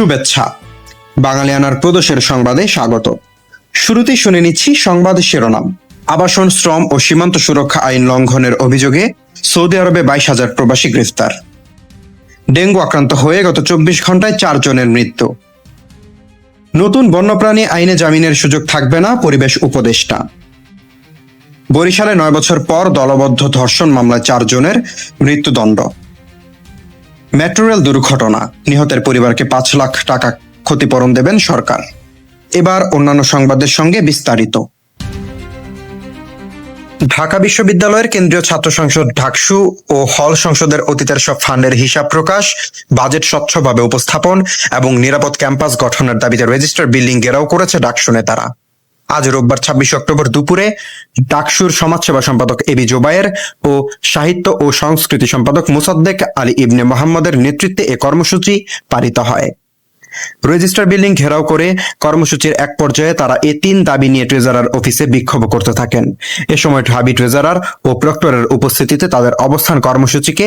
শুভেচ্ছা। বাঙালিয়ানার প্রদোষের সংবাদে স্বাগত। শুরুতেই শুনে নিচ্ছি সংবাদ শিরোনাম। আবাসন, শ্রম ও সীমান্ত সুরক্ষা আইন লঙ্ঘনের অভিযোগে সৌদি আরবে বাইশ হাজার প্রবাসী গ্রেফতার। ডেঙ্গু আক্রান্ত হয়ে গত চব্বিশ ঘন্টায় চারজনের মৃত্যু। নতুন বন্যপ্রাণী আইনে জামিনের সুযোগ থাকবে না পরিবেশ উপদেষ্টা। বরিশালে নয় বছর পর দলবদ্ধ ধর্ষণ মামলায় চারজনের মৃত্যুদণ্ড। মেট্রো রেল দুর্ঘটনা। নিহতের পরিবারকে পাঁচ লাখ টাকা ক্ষতিপূরণ দেবেন সরকার। এবার অন্যান্য সংবাদের সঙ্গে বিস্তারিত। ঢাকা বিশ্ববিদ্যালয়ের কেন্দ্রীয় ছাত্র সংসদ ঢাকসু ও হল সংসদের অতীতের সব ফান্ডের হিসাব প্রকাশ, বাজেট স্বচ্ছভাবে উপস্থাপন এবং নিরাপদ ক্যাম্পাস গঠনের দাবিতে রেজিস্টার বিল্ডিং ঘেরাও করেছে ডাকসু নেতারা। আজ রোববার ছাব্বিশে অক্টোবর দুপুরে ডাকসুর সমাজসেবা সম্পাদক এবি জোবায়ের ও সাহিত্য ও সংস্কৃতি সম্পাদক মুসাদ্দেক আলী ইবনে মোহাম্মদের নেতৃত্বে এ কর্মসূচি পালিত হয়। রেজিস্টার বিল্ডিং ঘেরাও করে কর্মসূচির এক পর্যায়ে তারা এ তিন দাবি নিয়ে ট্রেজারার অফিসে বিক্ষোভ করতে থাকেন। এ সময় ঢাবি ট্রেজারার ও প্রক্টরের উপস্থিতিতে তাদের অবস্থান কর্মসূচিকে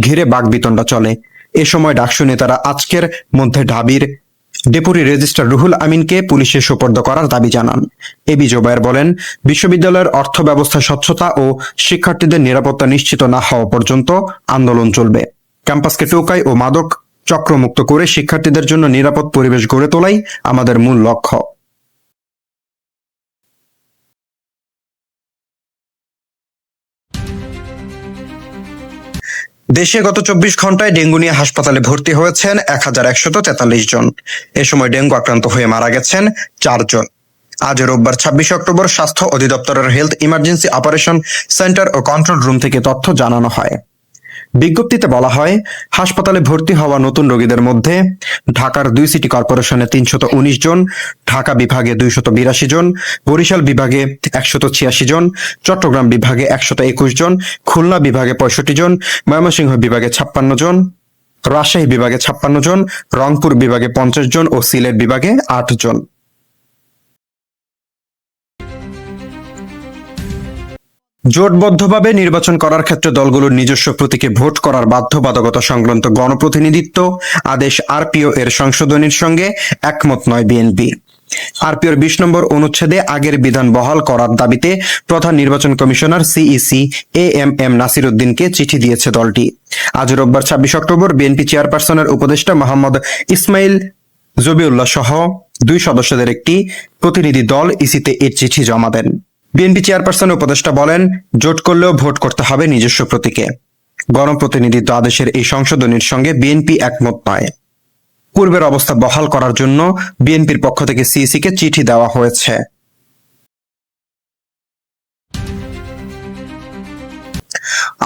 ঘিরে বাগবিতণ্ডা চলে। এ সময় ডাকসু নেতারা আজকের মধ্যে ঢাবির ডেপুটি রেজিস্ট্রার রুহুল আমিনকে পুলিশে সুপর্দ করার দাবি জানান। এবি জোবায়ের বলেন, বিশ্ববিদ্যালয়ের অর্থ ব্যবস্থা স্বচ্ছতা ও শিক্ষার্থীদের নিরাপত্তা নিশ্চিত না হওয়া পর্যন্ত আন্দোলন চলবে। ক্যাম্পাসকে টোকাই ও মাদক চক্রমুক্ত করে শিক্ষার্থীদের জন্য নিরাপদ পরিবেশ গড়ে তোলাই আমাদের মূল লক্ষ্য। দেশে গত চব্বিশ ঘন্টায় ডেঙ্গু নিয়ে হাসপাতালে ভর্তি হয়েছেন এক হাজার একশত তেতাল্লিশ জন। এ সময় ডেঙ্গু আক্রান্ত হয়ে মারা গেছেন চারজন আজ রোববার ছাব্বিশ অক্টোবর স্বাস্থ্য অধিদপ্তরের হেলথ ইমার্জেন্সি অপারেশন সেন্টার ও কন্ট্রোল রুম থেকে তথ্য জানানো হয়। বিজ্ঞপ্তিতে বলা হয়, হাসপাতালে ভর্তি হওয়া নতুন রোগীদের মধ্যে ঢাকার দুই সিটি কর্পোরেশনে তিনশত উনিশ জন, ঢাকা বিভাগে দুইশত বিরাশি জন, বরিশাল বিভাগে একশত ছিয়াশি জন, চট্টগ্রাম বিভাগে একশত একুশ জন, খুলনা বিভাগে পঁয়ষট্টি জন, ময়মনসিংহ বিভাগে ছাপ্পান্ন জন, রাজশাহী বিভাগে ছাপ্পান্ন জন, রংপুর বিভাগে পঞ্চাশ জন ও সিলেট বিভাগে আট জন। জোটবদ্ধভাবে নির্বাচন করার ক্ষেত্রে দলগুলোর নিজস্ব প্রতীকে ভোট করার বাধ্যবাধকতা সংক্রান্ত গণপ্রতিনিধিত্ব, আদেশ আরপিও এর সংশোধনীর সঙ্গে একমত নয় বিএনপি। আরপিওর বিশ নম্বর অনুচ্ছেদে আগের বিধান বহাল করার দাবিতে প্রধান নির্বাচন commissioner CEC A M M Nasir উদ্দিনকে চিঠি দিয়েছে দলটি। আজ রোববার ছাব্বিশ অক্টোবর বিএনপি চেয়ারপারসনের উপদেষ্টা মোহাম্মদ ইসমাইল জবিউল্লাহ সহ দুই সদস্যদের একটি প্রতিনিধি দল ইসিতে এর চিঠি জমা দেন। বিএনপি চেয়ারপারসন উপদেষ্টা বলেন, জোট করলেও ভোট করতে হবে নিজস্ব প্রতীকে। গণপ্রতিনিধিত্ব আদেশের এই সংশোধনীর সঙ্গে বিএনপি একমত নয়। পূর্বের অবস্থা বহাল করার জন্য বিএনপির পক্ষ থেকে সিইসি কে চিঠি দেওয়া হয়েছে।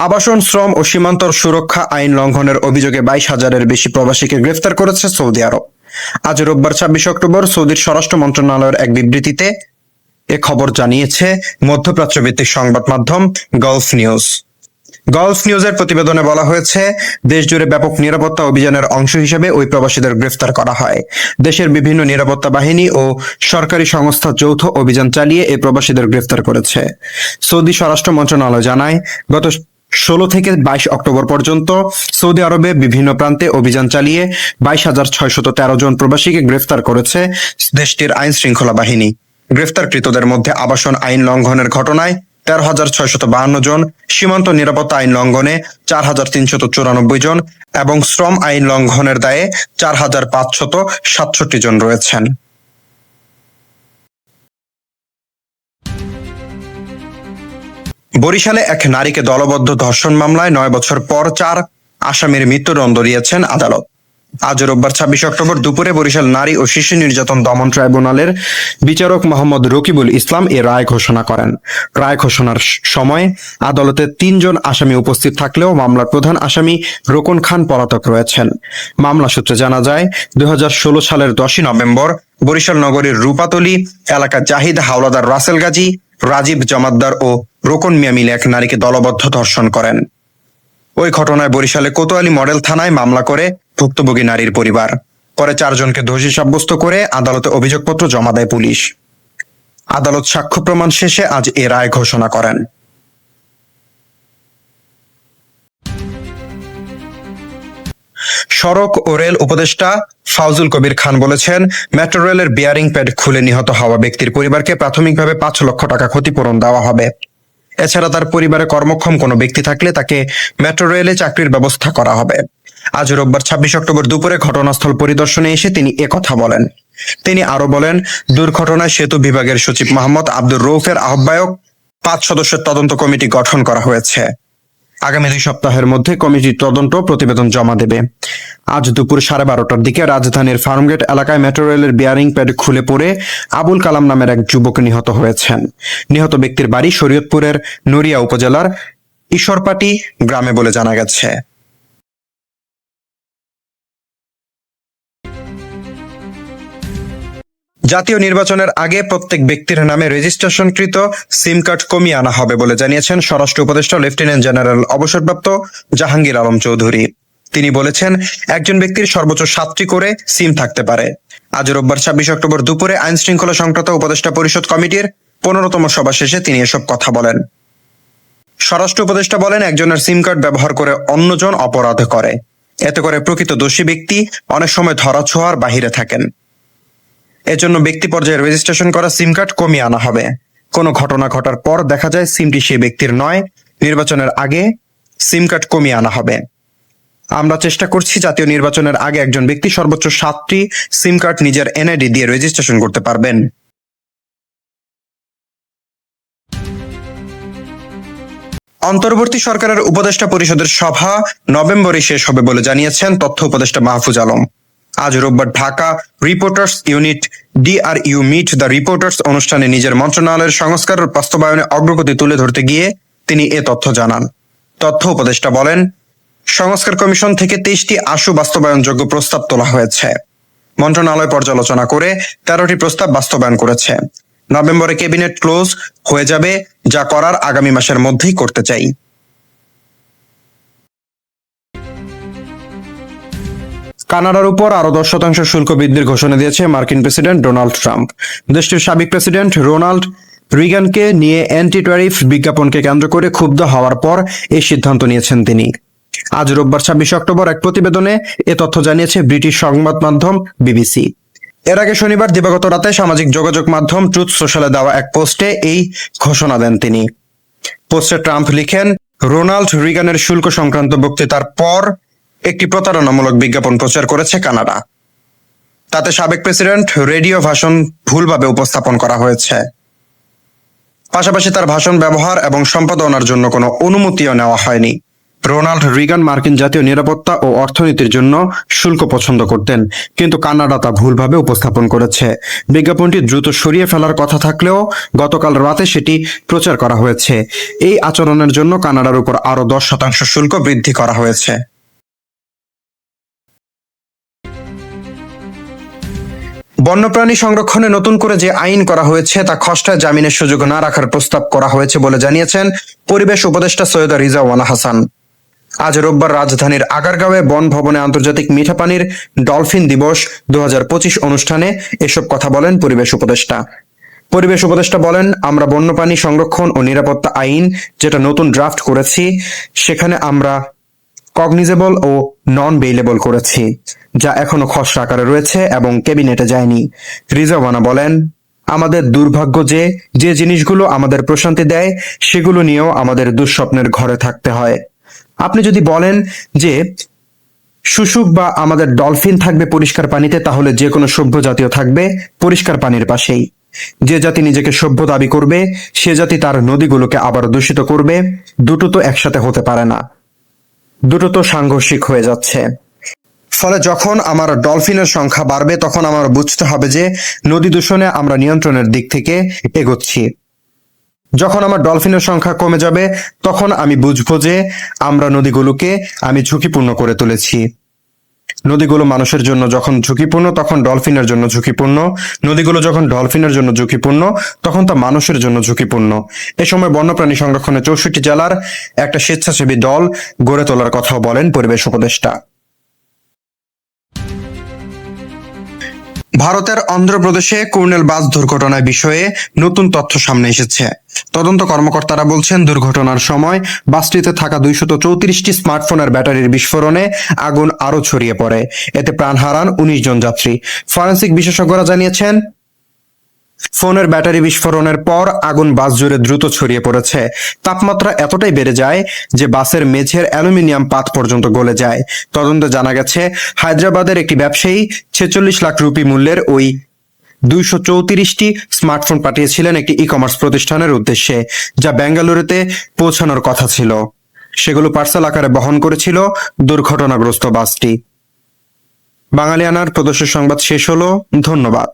আবাসন, শ্রম ও সীমান্তর সুরক্ষা আইন লঙ্ঘনের অভিযোগে বাইশ হাজারের বেশি প্রবাসীকে গ্রেফতার করেছে সৌদি আরব। আজ রোববার ছাব্বিশ অক্টোবর সৌদির স্বরাষ্ট্র মন্ত্রণালয়ের এক বিবৃতিতে এ খবর জানিয়েছে মধ্যপ্রাচ্যভিত্তিক সংবাদ মাধ্যম গলফ নিউজ। গলফ নিউজের প্রতিবেদনে বলা হয়েছে দেশ জুড়ে ব্যাপক নিরাপত্তা অভিযানের অংশ হিসেবে ওই প্রবাসীদের গ্রেফতার করা হয়। দেশের বিভিন্ন নিরাপত্তা বাহিনী ও সরকারি সংস্থা যৌথ অভিযান চালিয়ে এই প্রবাসীদের গ্রেফতার করেছে। সৌদি স্বরাষ্ট্র মন্ত্রণালয় জানায়, গত ষোলো থেকে বাইশ অক্টোবর পর্যন্ত সৌদি আরবে বিভিন্ন প্রান্তে অভিযান চালিয়ে বাইশ হাজার ছয়শত তেরো জন প্রবাসীকে গ্রেফতার করেছে দেশটির আইন শৃঙ্খলা বাহিনী। গ্রেফতারকৃতদের মধ্যে আবাসন আইন লঙ্ঘনের ঘটনায় তেরো হাজার ছয়শত বাহান্ন জন, সীমান্ত নিরাপত্তা আইন লঙ্ঘনে চার হাজার তিনশত চুরানব্বই জন এবং শ্রম আইন লঙ্ঘনের দায়ে চার হাজার পাঁচশত সাতষট্টি জন রয়েছেন। বরিশালে এক নারীকে দলবদ্ধ ধর্ষণ মামলায় নয় বছর পর চার আসামির মৃত্যুদণ্ড দিয়েছেন আদালত। আজ রোববার ছাব্বিশ অক্টোবর দুপুরে বরিশাল নারী ও শিশু নির্যাতন দমন ট্রাইব্যুনালের বিচারক মোহাম্মদ রকিবুল ইসলাম এ রায় ঘোষণা করেন। রায় ঘোষণার সময় আদালতে তিনজন আসামি উপস্থিত থাকলেও মামলার প্রধান আসামি রোকন খান পলাতক রয়েছেন। মামলা সূত্রে জানা যায় দুই হাজার ষোলো সালের দশই নভেম্বর বরিশাল নগরীর রূপাতলি এলাকা জাহিদ হাওলাদার রাসেল গাজী, রাজীব জমাদ্দার ও রোকন মিয়া মিলে এক নারীকে দলবদ্ধ ধর্ষণ করেন। ওই ঘটনায় বরিশালে কোতোয়ালি মডেল থানায় মামলা করে ভুক্তভোগী নারীর পরিবার। পরে চারজনকে দোষী সাব্যস্ত করে আদালতে অভিযোগপত্র জমা দেয় পুলিশ। আদালত সাক্ষ্য প্রমাণ শেষে আজ এ রায় ঘোষণা করেন। সড়ক ও রেল উপদেষ্টা ফাউজুল কবির খান বলেছেন, মেট্রো রেলের বিয়ারিং প্যাড খুলে নিহত হওয়া ব্যক্তির পরিবারকে প্রাথমিকভাবে পাঁচ লক্ষ টাকা ক্ষতিপূরণ দেওয়া হবে। এছাড়া তার পরিবারে কর্মক্ষম কোনো ব্যক্তি থাকলে তাকে মেট্রো রেলে চাকরির ব্যবস্থা করা হবে। আজ রোববার ছাব্বিশ অক্টোবর দুপুরে ঘটনাস্থল পরিদর্শনে এসে তিনি কথা বলেন। তিনি আরও বলেন, দুর্ঘটনায় সেতু বিভাগের সচিব মোহাম্মদ আব্দুর রৌফের আহ্বায়ক পাঁচ সদস্যের তদন্ত কমিটি গঠন করা হয়েছে। আগামী দুই সপ্তাহের মধ্যে কমিটি তদন্ত প্রতিবেদন জমা দেবে। আজ দুপুর সাড়ে বারোটার দিকে রাজধানীর ফার্মগেট এলাকায় মেট্রো রেলের বিয়ারিং প্যাড খুলে পড়ে আবুল কালাম নামের এক যুবক নিহত হয়েছেন। নিহত ব্যক্তির বাড়ি শরীয়তপুরের নড়িয়া উপজেলার ঈশ্বরপাটি গ্রামে বলে জানা গেছে। জাতীয় নির্বাচনের আগে প্রত্যেক ব্যক্তির নামে রেজিস্ট্রেশনকৃত সিম কার্ড কমিয়ে আনা হবে বলে জানিয়েছেন স্বরাষ্ট্র উপদেষ্টা লেফটেন্যান্ট জেনারেল অবসরপ্রাপ্ত জাহাঙ্গীর আলম চৌধুরী। তিনি বলেছেন, একজন ব্যক্তির সর্বোচ্চ সাতটি করে সিম থাকতে পারে। আজ রোববার ছাব্বিশ অক্টোবর দুপুরে আইন শৃঙ্খলা সংক্রান্ত উপদেষ্টা পরিষদ কমিটির পনেরোতম সভা শেষে তিনি এসব কথা বলেন। স্বরাষ্ট্র উপদেষ্টা বলেন, একজনের সিম কার্ড ব্যবহার করে অন্যজন অপরাধ করে। এতে করে প্রকৃত দোষী ব্যক্তি অনেক সময় ধরা ছোঁয়ার বাহিরে থাকেন। এজন্য ব্যক্তি পর্যায়ে রেজিস্ট্রেশন করা সিম কার্ড কমিয়ে আনা হবে। কোনো ঘটনা ঘটার পর দেখা যায় সিমটি সেই ব্যক্তির নয়, নির্বাচনের আগে সিম কার্ড কমিয়ে আনা হবে। আমরা চেষ্টা করছি জাতীয় নির্বাচনের আগে একজন ব্যক্তি সর্বোচ্চ সাতটি সিম কার্ড নিজের এনআইডি দিয়ে রেজিস্ট্রেশন করতে পারবেন। অন্তর্বর্তী সরকারের উপদেষ্টা পরিষদের সভা নভেম্বরে শেষ হবে বলে জানিয়েছেন তথ্য উপদেষ্টা মাহফুজ আলম। আজ রোববার Dhaka reporters unity DRU meet the reporters অনুষ্ঠানে নিজের মন্ত্রণালয়ের সংস্কার বাস্তবায়নে অগ্রগতি তুলে ধরতে গিয়ে তিনি এ তথ্য জানান। তথ্য উপদেষ্টা বলেন, সংস্কার কমিশন থেকে তেইশটি আশু বাস্তবায়নযোগ্য প্রস্তাব তোলা হয়েছে। মন্ত্রণালয় পর্যালোচনা করে তেরোটি প্রস্তাব বাস্তবায়ন করেছে। নভেম্বরে ক্যাবিনেট ক্লোজ হয়ে যাবে, যা করার আগামী মাসের মধ্যেই করতে চাই। কানাডার উপর আরও দশ শতাংশ শুল্ক বৃদ্ধির ঘোষণা দিয়েছে মার্কিন প্রেসিডেন্ট ডোনাল্ড ট্রাম্প। দেশটির সাবেক প্রেসিডেন্ট রোনাল্ড রিগানকে নিয়ে অ্যান্টি ট্যারিফ বিজ্ঞাপনকে কেন্দ্র করে ক্ষুব্ধ হওয়ার পর এই সিদ্ধান্ত নিয়েছেন তিনি। আজ রোববার ছাব্বিশে অক্টোবর এক প্রতিবেদনে এ তথ্য জানিয়েছে ব্রিটিশ সংবাদ মাধ্যম বিবিসি। এর আগে শনিবার দিবাগত রাতে সামাজিক যোগাযোগ মাধ্যম ট্রুথ সোশ্যালে দেওয়া এক পোস্টে এই ঘোষণা দেন তিনি। পোস্টে ট্রাম্প লিখেন, রোনাল্ড রিগানের শুল্ক সংক্রান্ত বক্তৃতার পর একটি প্রতারণামূলক বিজ্ঞাপন প্রচার করেছে কানাডা। তাতে সাবেক প্রেসিডেন্ট রেডিও ভাষণ ভুলভাবে উপস্থাপন করা হয়েছে। পাশাপাশি তার ভাষণ ব্যবহার এবং সম্পাদনার জন্য কোনো অনুমতিও নেওয়া হয়নি। রোনাল্ড রিগান মার্কিন জাতীয় নিরাপত্তা ও অর্থনীতির জন্য শুল্ক পছন্দ করতেন, কিন্তু কানাডা তা ভুলভাবে উপস্থাপন করেছে। বিজ্ঞাপনটি দ্রুত সরিয়ে ফেলার কথা থাকলেও গতকাল রাতে সেটি প্রচার করা হয়েছে। এই আচরণের জন্য কানাডার উপর আরও দশ শতাংশ শুল্ক বৃদ্ধি করা হয়েছে। বন্যপ্রাণী সংরক্ষণে নতুন করে যে আইন করা হয়েছে, তা খসড়ায় জামিনের সুযোগ না রাখার প্রস্তাব করা হয়েছে বলে জানিয়েছেন পরিবেশ উপদেষ্টা সৈয়দা রিজাওয়ানা হাসান। আজ রোববার রাজধানীর আগারগাঁওয়ে বন ভবনে আন্তর্জাতিক মিঠা পানির ডলফিন দিবস দু হাজার পঁচিশ অনুষ্ঠানে এসব কথা বলেন পরিবেশ উপদেষ্টা। পরিবেশ উপদেষ্টা বলেন, আমরা বন্যপ্রাণী সংরক্ষণ ও নিরাপত্তা আইন যেটা নতুন ড্রাফট করেছি, সেখানে আমরা কগনিজেবল ও নন বেইলেবল করেছি, যা এখনও খসড়া আকারে রয়েছে এবং ক্যাবিনেটে যায়নি। রিজাওয়ানা বলেন, আমাদের দুর্ভাগ্য যে যে জিনিসগুলো আমাদের প্রশান্তি দেয়, সেগুলো নিয়েও আমাদের দুঃস্বপ্নের ঘরে থাকতে হয়। আপনি যদি বলেন যে শুশুক বা আমাদের ডলফিন থাকবে পরিষ্কার পানিতে, তাহলে যে কোনো সভ্য জাতীয় থাকবে পরিষ্কার পানির পাশেই। যে জাতি নিজেকে সভ্য দাবি করবে, সে জাতি তার নদীগুলোকে আবার দূষিত করবে, দুটো তো একসাথে হতে পারে না। দুটো তো সাংঘর্ষিক হয়ে যাচ্ছে। ফলে যখন আমার ডলফিনের সংখ্যা বাড়বে, তখন আমার বুঝতে হবে যে নদী দূষণে আমরা নিয়ন্ত্রণের দিক থেকে এগোচ্ছি। যখন আমার ডলফিনের সংখ্যা কমে যাবে, তখন আমি বুঝব যে আমরা নদীগুলোকে আমি ঝুঁকিপূর্ণ করে তুলেছি। নদীগুলো মানুষের জন্য যখন ঝুঁকিপূর্ণ, তখন ডলফিনের জন্য ঝুঁকিপূর্ণ। নদীগুলো যখন ডলফিনের জন্য ঝুঁকিপূর্ণ, তখন তা মানুষের জন্য ঝুঁকিপূর্ণ। এ সময় বন্যপ্রাণী সংরক্ষণে চৌষট্টি জেলার একটা স্বেচ্ছাসেবী দল গড়ে তোলার কথাও বলেন পরিবেশ উপদেষ্টা। ভারতের অন্ধ্রপ্রদেশে কর্নেল বাস দুর্ঘটনার বিষয়ে নতুন তথ্য সামনে এসেছে। তদন্ত কর্মকর্তারা বলছেন, দুর্ঘটনার সময় বাসটিতে থাকা দুইশত চৌত্রিশটি স্মার্টফোনের ব্যাটারির বিস্ফোরণে আগুন আরও ছড়িয়ে পড়ে। এতে প্রাণ হারান উনিশ জন যাত্রী। ফরেন্সিক বিশেষজ্ঞরা জানিয়েছেন ফোনের ব্যাটারি বিস্ফোরণের পর আগুন বাস জুড়ে দ্রুত ছড়িয়ে পড়েছে। তাপমাত্রা এতটাই বেড়ে যায় যে বাসের মেঝের অ্যালুমিনিয়াম পাত পর্যন্ত গলে যায়। তদন্তে জানা গেছে, হায়দ্রাবাদের একটি ব্যবসায়ী ছেচল্লিশ লাখ রুপি মূল্যের ওই দুইশো চৌত্রিশটি স্মার্টফোন পাঠিয়েছিলেন একটি ই কমার্স প্রতিষ্ঠানের উদ্দেশ্যে, যা বেঙ্গালুরুতে পৌঁছানোর কথা ছিল। সেগুলো পার্সেল আকারে বহন করেছিল দুর্ঘটনাগ্রস্ত বাসটি। বাঙালিয়ানার প্রদর্শন সংবাদ শেষ হলো। ধন্যবাদ।